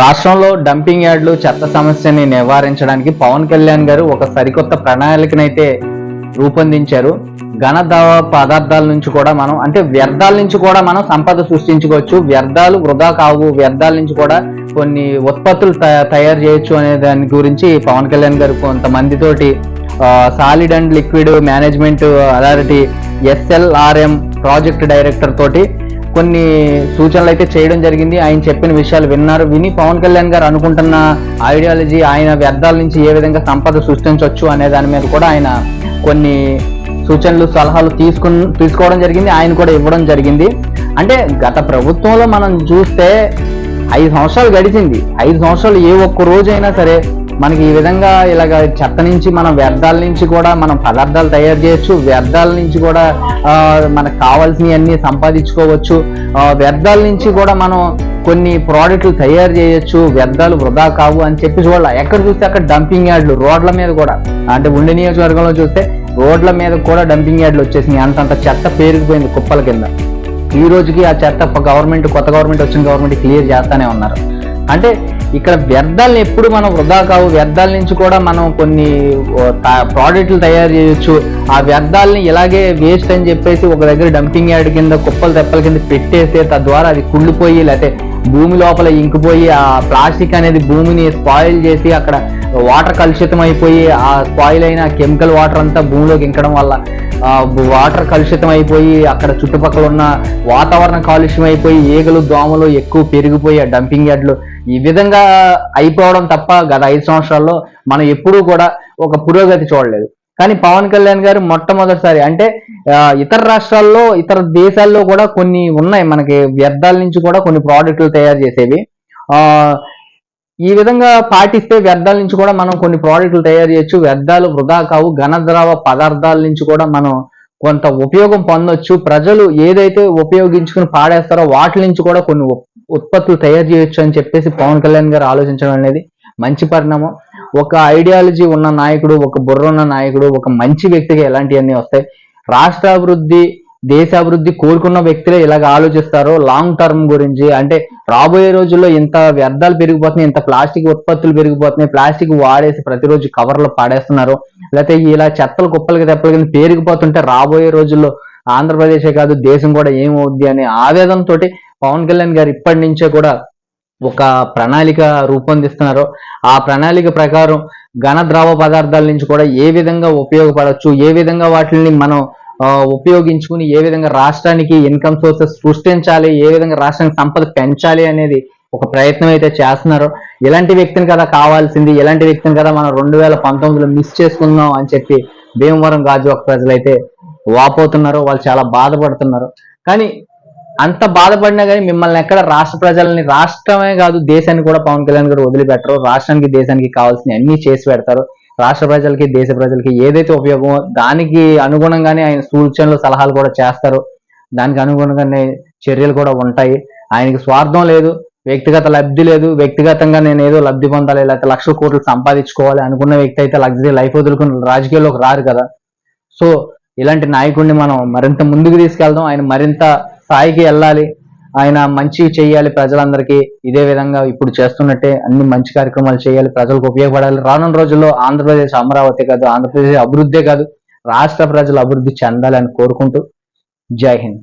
రాష్ట్రంలో డంపింగ్ యార్డులు చెత్త సమస్యని నివారించడానికి పవన్ కళ్యాణ్ గారు ఒక సరికొత్త ప్రణాళికనైతే రూపొందించారు. ఘన పదార్థాల నుంచి కూడా మనం అంటే వ్యర్థాల నుంచి కూడా మనం సంపద సృష్టించుకోవచ్చు. వ్యర్థాలు వృధా కావు. వ్యర్థాల నుంచి కూడా కొన్ని ఉత్పత్తులు తయారు చేయొచ్చు అనే దాని గురించి పవన్ కళ్యాణ్ గారు కొంతమందితోటి solid and liquid management authority SLRM project director తోటి కొన్ని సూచనలు అయితే చేయడం జరిగింది. ఆయన చెప్పిన విషయాలు విన్నారు. విని పవన్ కళ్యాణ్ గారు అనుకుంటున్న ఐడియాలజీ ఆయన వ్యర్థాల నుంచి ఏ విధంగా సంపద సృష్టించవచ్చు అనే దాని మీద కూడా ఆయన కొన్ని సూచనలు సలహాలు తీసుకు తీసుకోవడం జరిగింది. ఆయన కూడా ఇవ్వడం జరిగింది. అంటే గత ప్రభుత్వంలో మనం చూస్తే ఐదు సంవత్సరాలు గడిచింది. ఐదు సంవత్సరాలు ఏ ఒక్క రోజైనా సరే మనకి ఈ విధంగా ఇలాగ చెత్త నుంచి మనం వ్యర్థాల నుంచి కూడా మనం పదార్థాలు తయారు చేయొచ్చు. వ్యర్థాల నుంచి కూడా మనకు కావాల్సినవి అన్ని సంపాదించుకోవచ్చు వ్యర్థాల నుంచి కూడా మనం కొన్ని ప్రోడక్ట్లు తయారు చేయొచ్చు. వ్యర్థాలు వృధా కావు అని చెప్పి చూడాలి ఎక్కడ చూస్తే అక్కడ డంపింగ్ యార్డ్లు రోడ్ల మీద కూడా. అంటే ఉండి నియోజకవర్గంలో చూస్తే రోడ్ల మీద కూడా డంపింగ్ యార్డ్లు వచ్చేసినాయి. అంతంత చెత్త పేరుకుపోయింది కుప్పల కింద. ఈ రోజుకి ఆ చెత్త గవర్నమెంట్ కొత్త గవర్నమెంట్ వచ్చిన గవర్నమెంట్ క్లియర్ చేస్తానే ఉన్నారు. అంటే ఇక్కడ వ్యర్థాలను ఎప్పుడు మనం వృధా కావు. వ్యర్థాల నుంచి కూడా మనం కొన్ని ప్రోడక్ట్లు తయారు చేయొచ్చు. ఆ వ్యర్థాలని ఇలాగే వేస్ట్ అని చెప్పేసి ఒక దగ్గర డంపింగ్ యార్డ్ కింద కుప్పలు తెప్పల కింద పెట్టేస్తే తద్వారా అది కుళ్ళిపోయి లేకపోతే భూమి లోపల ఇంకిపోయి ఆ ప్లాస్టిక్ అనేది భూమిని స్పాయిల్ చేసి అక్కడ వాటర్ కలుషితం అయిపోయి ఆ స్పాయిల్ అయిన కెమికల్ వాటర్ అంతా భూమిలోకి ఇంకడం వల్ల వాటర్ కలుషితం అయిపోయి అక్కడ చుట్టుపక్కల ఉన్న వాతావరణ కాలుష్యం అయిపోయి ఈగలు దోమలు ఎక్కువ పెరిగిపోయి ఆ డంపింగ్ యార్డ్లు ఈ విధంగా అయిపోవడం తప్ప గత ఐదు సంవత్సరాల్లో మనం ఎప్పుడూ కూడా ఒక పురోగతి చూడలేదు. కానీ పవన్ కళ్యాణ్ గారు మొట్టమొదటిసారి అంటే ఇతర రాష్ట్రాల్లో ఇతర దేశాల్లో కూడా కొన్ని ఉన్నాయి మనకి వ్యర్థాల నుంచి కూడా కొన్ని ప్రోడక్ట్లు తయారు చేసేవి. ఆ ఈ విధంగా పాటిస్తే వ్యర్థాల నుంచి కూడా మనం కొన్ని ప్రోడక్ట్లు తయారు చేయొచ్చు. వ్యర్థాలు వృధా కావు. ఘనద్రవ పదార్థాల నుంచి కూడా మనం కొంత ఉపయోగం పొందొచ్చు. ప్రజలు ఏదైతే ఉపయోగించుకుని పాడేస్తారో వాటి నుంచి కూడా కొన్ని ఉత్పత్తులు తయారు చేయొచ్చు అని చెప్పేసి పవన్ కళ్యాణ్ గారు ఆలోచించడం అనేది మంచి పరిణామం. ఒక ఐడియాలజీ ఉన్న నాయకుడు ఒక బుర్ర ఉన్న నాయకుడు ఒక మంచి వ్యక్తిగా ఎలాంటివన్నీ వస్తాయి? రాష్ట్రాభివృద్ధి దేశాభివృద్ధి కోరుకున్న వ్యక్తులే ఇలాగ ఆలోచిస్తారో? లాంగ్ టర్మ్ గురించి అంటే రాబోయే రోజుల్లో ఇంత వ్యర్థాలు పెరిగిపోతున్నాయి ఇంత ప్లాస్టిక్ ఉత్పత్తులు పెరిగిపోతున్నాయి ప్లాస్టిక్ వాడేసి ప్రతిరోజు కవర్లు పాడేస్తున్నారు. లేకపోతే ఇలా చెత్తలు కుప్పలకి తెప్పల కింద పేరుకుపోతుంటే రాబోయే రోజుల్లో ఆంధ్రప్రదేశే కాదు దేశం కూడా ఏమవుద్ది అనే ఆవేదనతోటి పవన్ కళ్యాణ్ గారు ఇప్పటి నుంచే కూడా ఒక ప్రణాళిక రూపొందిస్తున్నారో ఆ ప్రణాళిక ప్రకారం ఘన ద్రవ పదార్థాల నుంచి కూడా ఏ విధంగా ఉపయోగపడవచ్చు ఏ విధంగా వాటిని మనం ఉపయోగించుకుని ఏ విధంగా రాష్ట్రానికి ఇన్కమ్ సోర్సెస్ సృష్టించాలి ఏ విధంగా రాష్ట్రానికి సంపద పెంచాలి అనేది ఒక ప్రయత్నం అయితే చేస్తున్నారు ఇలాంటి వ్యక్తిని కదా కావాల్సింది ఇలాంటి వ్యక్తిని కదా మనం రెండు వేల పంతొమ్మిదిలో మిస్ చేసుకుందాం అని చెప్పి భీమవరం గాజువాక ప్రజలైతే వాపోతున్నారు వాళ్ళు చాలా బాధపడుతున్నారు. కానీ అంత బాధపడినా కానీ మిమ్మల్ని ఎక్కడ రాష్ట్ర ప్రజల్ని రాష్ట్రమే కాదు దేశాన్ని కూడా పవన్ కళ్యాణ్ గారు వదిలిపెట్టరు. రాష్ట్రానికి దేశానికి కావాల్సిన అన్ని చేసి పెడతారు. రాష్ట్ర ప్రజలకి దేశ ప్రజలకి ఏదైతే ఉపయోగమో దానికి అనుగుణంగానే ఆయన సూచనలు సలహాలు కూడా చేస్తారు. దానికి అనుగుణంగానే చర్యలు కూడా ఉంటాయి. ఆయనకి స్వార్థం లేదు వ్యక్తిగత లబ్ధి లేదు. వ్యక్తిగతంగా నేను ఏదో లబ్ధి పొందాలి లేకపోతే లక్షల కోట్లు సంపాదించుకోవాలి అనుకున్న వ్యక్తి అయితే లగ్జరీ లైఫ్ వదులుకుని రాజకీయాల్లోకి రారు కదా. సో ఇలాంటి నాయకుడిని మనం మరింత ముందుకు తీసుకెళ్దాం. ఆయన మరింత స్థాయికి వెళ్ళాలి. ఆయన మంచి చేయాలి ప్రజలందరికీ. ఇదే విధంగా ఇప్పుడు చేస్తున్నట్టే అన్ని మంచి కార్యక్రమాలు చేయాలి. ప్రజలకు ఉపయోగపడాలి. రానున్న రోజుల్లో ఆంధ్రప్రదేశ్ అమరావతి కాదు ఆంధ్రప్రదేశ్ అభివృద్ధే కాదు. రాష్ట్ర ప్రజలు అభివృద్ధి చెందాలని కోరుకుంటూ జై హింద్.